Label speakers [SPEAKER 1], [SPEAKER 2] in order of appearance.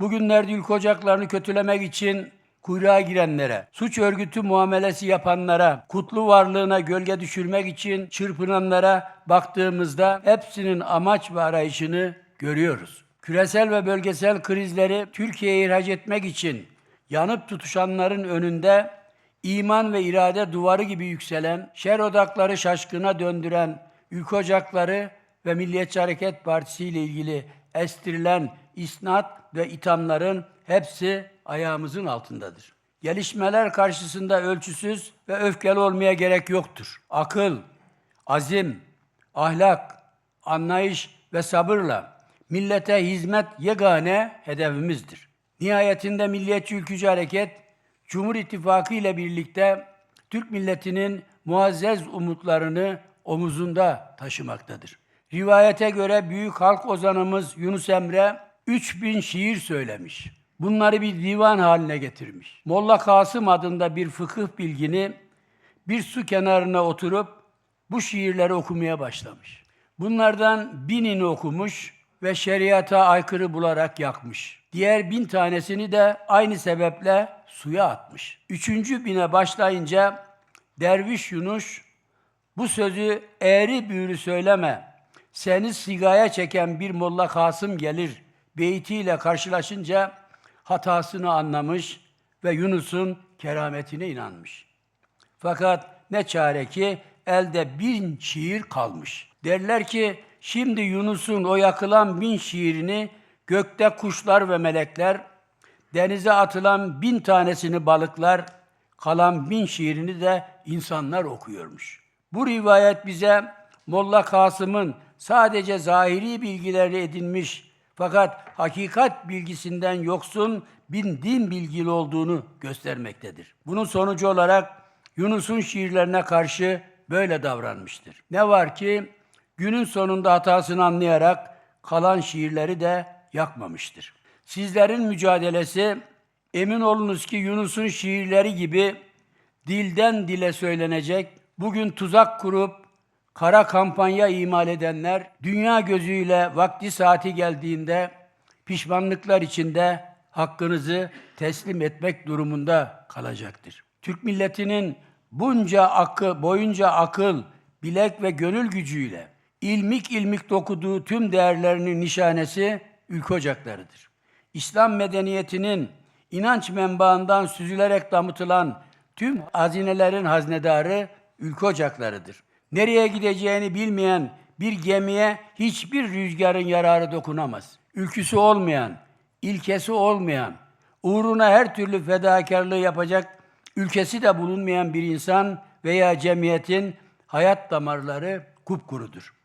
[SPEAKER 1] Bugünlerde ülke ocaklarını kötülemek için kuyruğa girenlere, suç örgütü muamelesi yapanlara, kutlu varlığına gölge düşürmek için çırpınanlara baktığımızda hepsinin amaç ve arayışını görüyoruz. Küresel ve bölgesel krizleri Türkiye'ye ihraç etmek için yanıp tutuşanların önünde iman ve irade duvarı gibi yükselen, şer odakları şaşkına döndüren ülke ocakları ve Milliyetçi Hareket Partisi ile ilgili estirilen isnat ve ithamların hepsi ayağımızın altındadır. Gelişmeler karşısında ölçüsüz ve öfkeli olmaya gerek yoktur. Akıl, azim, ahlak, anlayış ve sabırla millete hizmet yegane hedefimizdir. Nihayetinde Milliyetçi Ülkücü Hareket, Cumhur İttifakı ile birlikte Türk milletinin muazzez umutlarını omuzunda taşımaktadır. Rivayete göre büyük halk ozanımız Yunus Emre 3000 şiir söylemiş. Bunları bir divan haline getirmiş. Molla Kasım adında bir fıkıh bilgini bir su kenarına oturup bu şiirleri okumaya başlamış. Bunlardan binini okumuş ve şeriata aykırı bularak yakmış. Diğer bin tanesini de aynı sebeple suya atmış. Üçüncü bine başlayınca Derviş Yunus bu sözü eğri büğrü söyleme. Seni sigaya çeken bir Molla Kasım gelir beytiyle karşılaşınca hatasını anlamış ve Yunus'un kerametine inanmış. Fakat ne çare ki elde bin şiir kalmış. Derler ki şimdi Yunus'un o yakılan bin şiirini gökte kuşlar ve melekler, denize atılan bin tanesini balıklar, kalan bin şiirini de insanlar okuyormuş. Bu rivayet bize Molla Kasım'ın sadece zahiri bilgileri edinmiş fakat hakikat bilgisinden yoksun bin din bilgili olduğunu göstermektedir. Bunun sonucu olarak Yunus'un şiirlerine karşı böyle davranmıştır. Ne var ki günün sonunda hatasını anlayarak kalan şiirleri de yakmamıştır. Sizlerin mücadelesi emin olunuz ki Yunus'un şiirleri gibi dilden dile söylenecek, bugün tuzak kurup kara kampanya imal edenler dünya gözüyle vakti saati geldiğinde pişmanlıklar içinde hakkınızı teslim etmek durumunda kalacaktır. Türk milletinin bunca akı, boyunca akıl, bilek ve gönül gücüyle ilmik ilmik dokuduğu tüm değerlerinin nişanesi ülke ocaklarıdır. İslam medeniyetinin inanç menbaından süzülerek damıtılan tüm hazinelerin haznedarı ülke ocaklarıdır. Nereye gideceğini bilmeyen bir gemiye hiçbir rüzgarın yararı dokunamaz. Ülküsü olmayan, ilkesi olmayan, uğruna her türlü fedakarlığı yapacak ülkesi de bulunmayan bir insan veya cemiyetin hayat damarları kupkurudur.